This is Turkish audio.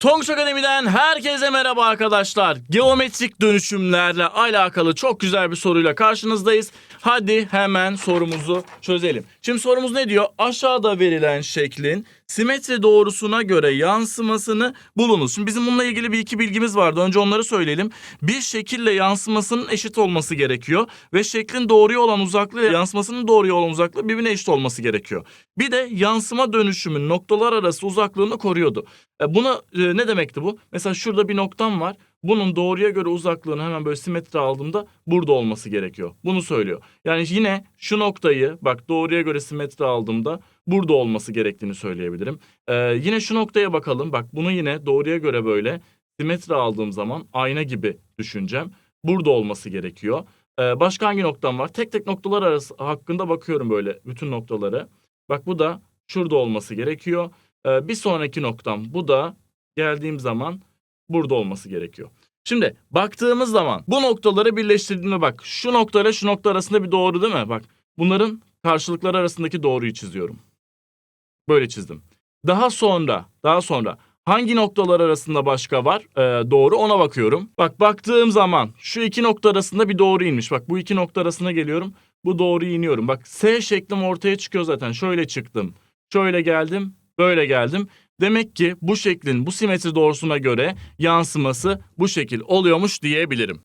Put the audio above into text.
Tonguç Akademi'den herkese merhaba arkadaşlar. Geometrik dönüşümlerle alakalı çok güzel bir soruyla karşınızdayız. Hadi hemen sorumuzu çözelim. Şimdi sorumuz ne diyor? Aşağıda verilen şeklin simetri doğrusuna göre yansımasını bulunuz. Şimdi bizim bununla ilgili bir iki bilgimiz vardı. Önce onları söyleyelim. Bir şekille yansımasının eşit olması gerekiyor. Ve şeklin doğruya olan uzaklığı yansımasının doğruya olan uzaklığı birbirine eşit olması gerekiyor. Bir de yansıma dönüşümün noktalar arası uzaklığını koruyordu. E, buna e, ne demekti bu? Mesela şurada bir noktam var. Bunun doğruya göre uzaklığını hemen böyle simetri aldığımda burada olması gerekiyor. Bunu söylüyor. Yani yine şu noktayı bak doğruya göre simetri aldığımda burada olması gerektiğini söyleyebilirim. E, yine şu noktaya bakalım. Bak bunu yine doğruya göre böyle simetri aldığım zaman ayna gibi düşüneceğim. Burada olması gerekiyor. E, başka hangi noktam var? Tek tek noktalar arası hakkında bakıyorum böyle bütün noktaları. Bak bu da şurada olması gerekiyor. Ee, bir sonraki noktam bu da geldiğim zaman burada olması gerekiyor. Şimdi baktığımız zaman bu noktaları birleştirdiğimde bak şu noktayla şu nokta arasında bir doğru değil mi? Bak bunların karşılıkları arasındaki doğruyu çiziyorum. Böyle çizdim. Daha sonra daha sonra hangi noktalar arasında başka var Ee, doğru ona bakıyorum. Bak baktığım zaman şu iki nokta arasında bir doğru inmiş. Bak bu iki nokta arasına geliyorum. Bu doğruyu iniyorum. Bak S şeklim ortaya çıkıyor zaten. Şöyle çıktım. Şöyle geldim. Böyle geldim. Demek ki bu şeklin bu simetri doğrusuna göre yansıması bu şekil oluyormuş diyebilirim.